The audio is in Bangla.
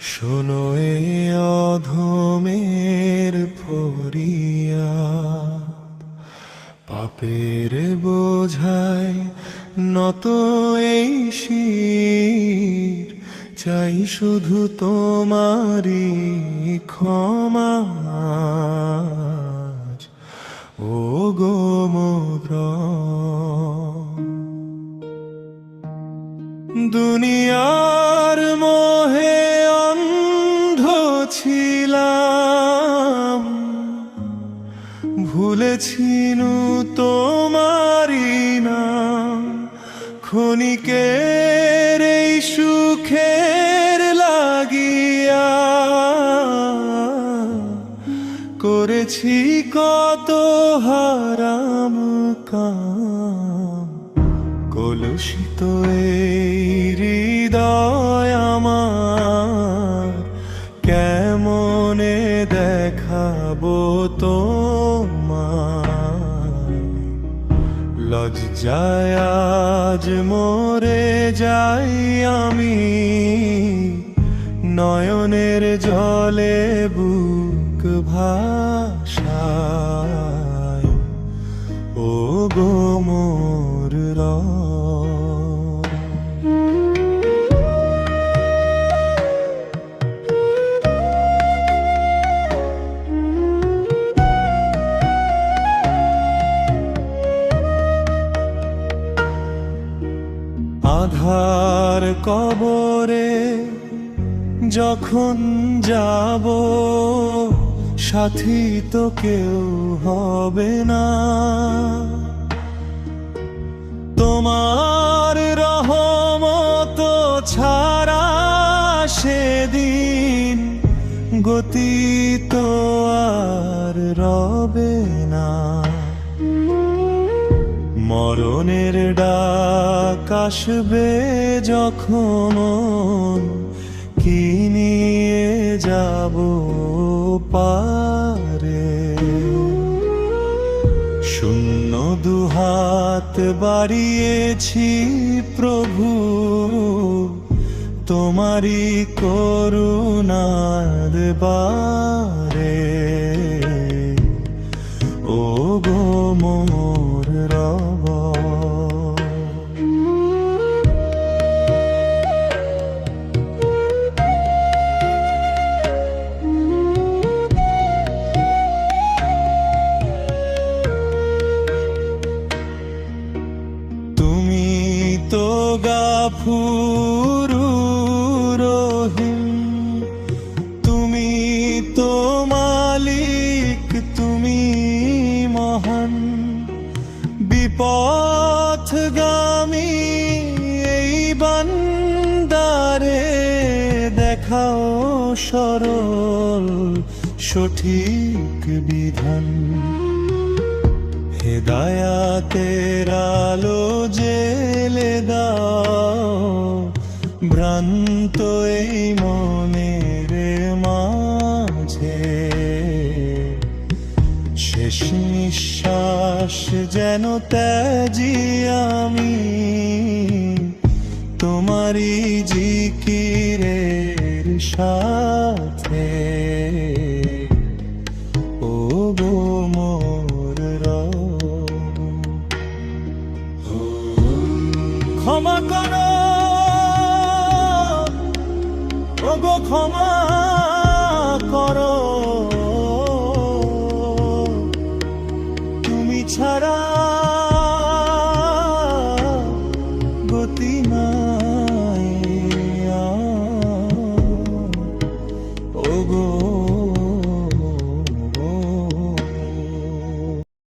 শোনো অধমের ফরিয়া। পাপের বোঝায় নত এই শির। চাই শুধু তোমারি ক্ষমা। ও গো দুনিয়া ছিলাম ভুলেছিনু তোমারি নাম। ক্ষণিকের এই সুখের লাগিয়া করেছি কত হারাম কাম। কলুষিত এই হৃদয় তোমার লজ্জায় আজ মরে যাই আমি। নয়নের জলে বুক ভাষায় ও গো আধার কবরে যখন যাব, সাথী তো কেউ হবে না। তোমার রহমত ছাড়া সেদিন গতি তো আর রবে মরণের ডাক যখন কি নিয়ে যাব পারে? শূন্য দুহাত বাড়িয়েছি প্রভু তোমারি করুণার বারে গাফুরু রহিম। তুমি তো মালিক, তুমি মহান। বিপথগামী এই বান্দারে দেখাও সরল, সঠিক বিধান। হেদায়াতের আলো জেলে দাও। ভ্রান্ত এই মনের মাঝে। শেষ নিঃশ্বাস যেন ত্যাজি আমি। তোমারই জিকিরের সাথে। ও গো মোর। ক্ষমা করো। ক্ষমা কৰ